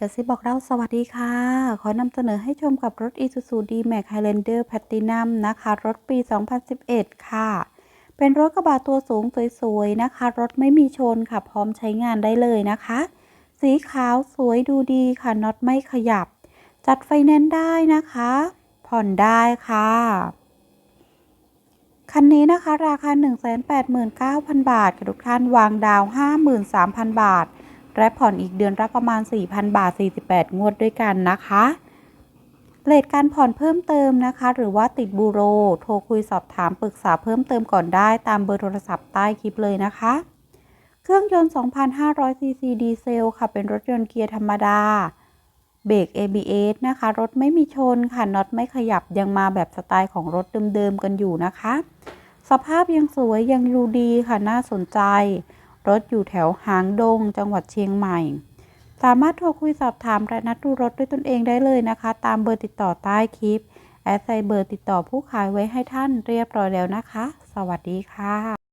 กระซิบบอกเราสวัสดีค่ะ ขอนำเสนอให้ชมกับรถ Isuzu D-Max Highlander Platinum นะคะ รถปี 2011 ค่ะ เป็นรถกระบะตัวสูงสวยๆ นะคะ รถไม่มีชนค่ะ พร้อมใช้งานได้เลยนะคะ สีขาวสวยดูดีค่ะน็อตไม่ขยับ จัดไฟแนนซ์ได้นะคะ ผ่อนได้ค่ะ คันนี้นะคะ ราคา 189,000 บาทค่ะทุกท่านวางดาว 53,000 บาท และผ่อนอีกเดือนละประมาณ 4,000 บาท 48 งวดด้วยกันนะคะเลทการผ่อนเพิ่มเติมนะคะ หรือว่าติดบูโร โทรคุยสอบถามปรึกษาเพิ่มเติมก่อนได้ตามเบอร์โทรศัพท์ใต้คลิปเลยนะคะ เครื่องยนต์ 2,500 ซีซีดีเซลค่ะ เป็นรถยนต์เกียร์ธรรมดา เบรก ABS นะคะ รถไม่มีชนค่ะ น็อตไม่ขยับยังมาแบบสไตล์ของรถเดิมๆกันอยู่นะคะ สภาพยังสวยยังดูดีค่ะ น่าสนใจ รถอยู่แถวหางดง จังหวัดเชียงใหม่ สามารถโทรคุยสอบถามและนัดดูรถด้วยตนเองได้เลยนะคะ ตามเบอร์ติดต่อใต้คลิป แอดใส่เบอร์ติดต่อผู้ขายไว้ให้ท่านเรียบร้อยแล้วนะคะ สวัสดีค่ะ